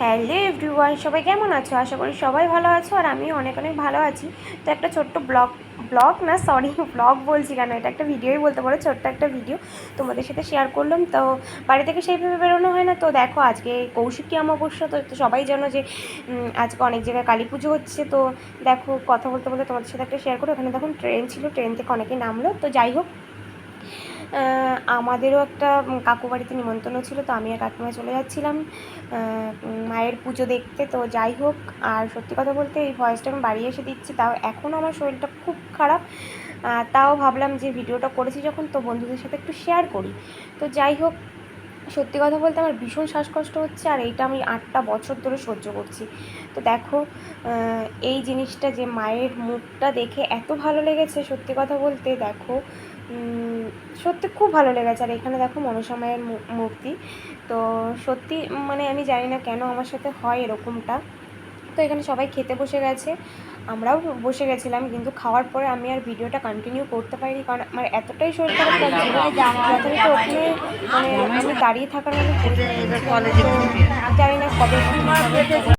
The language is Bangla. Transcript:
হ্যালো এভরিওয়ান, সবাই কেমন আছো? আশা করি সবাই ভালো আছো আর আমিও অনেক অনেক ভালো আছি। তো একটা ছোট্ট ব্লগ ব্লগ না সরি ব্লগ বলছি কেন? এটা একটা ভিডিওই বলতে পারো, ছোট্ট একটা ভিডিও তোমাদের সাথে শেয়ার করলাম। তো বাড়ি থেকে সেইভাবে বেরোনো হয় না। তো দেখো, আজকে কৌশিকী অমাবস্যা? তো তো সবাই জানো যে আজকে অনেক জায়গায় কালী পুজো হচ্ছে। তো দেখো, কথা বলতে বলতে তোমাদের সাথে একটা শেয়ার করো। ওখানে দেখুন ট্রেন ছিল, ট্রেন থেকে অনেকে নামলো। তো যাই হোক আমাদেরও একটা কাকু বাড়িতে নিমন্ত্রণ ছিল, তো আমি আর কাকিমা চলে যাচ্ছিলাম। মায়ের পুজো দেখতে, তো যাই হোক, আর সত্যি কথা বলতে এই ভয়েসটা আমি বাড়ি এসে দিচ্ছি, তাও এখনও আমার শরীরটা খুব খারাপ। তাও ভাবলাম যে ভিডিওটা করেছি যখন, তো বন্ধুদের সাথে একটু শেয়ার করি। তো যাই হোক, সত্যি কথা বলতে আমার ভীষণ শ্বাসকষ্ট হচ্ছে, আর এইটা আমি আটটা বছর ধরে সহ্য করছি। তো দেখো এই জিনিসটা যে মায়ের মুখটা দেখে এত ভালো লেগেছে, সত্যি কথা বলতে, দেখো সত্যি খুব ভালো লেগেছে। আর এখানে দেখো মনসা মায়ের মূর্তি। তো সত্যি মানে আমি জানি না কেন আমার সাথে হয় এরকমটা। তো এখানে সবাই খেতে বসে গেছে। আমরাও বসে গেছিলাম কিন্তু খাওয়ার পরে আমি আর ভিডিওটা কন্টিনিউ করতে পারিনি। কারণ আমার এতটাই শরীর খারাপ লাগছিল ওখানে মানে আমি দাঁড়িয়ে থাকার মতো জানি না কবে।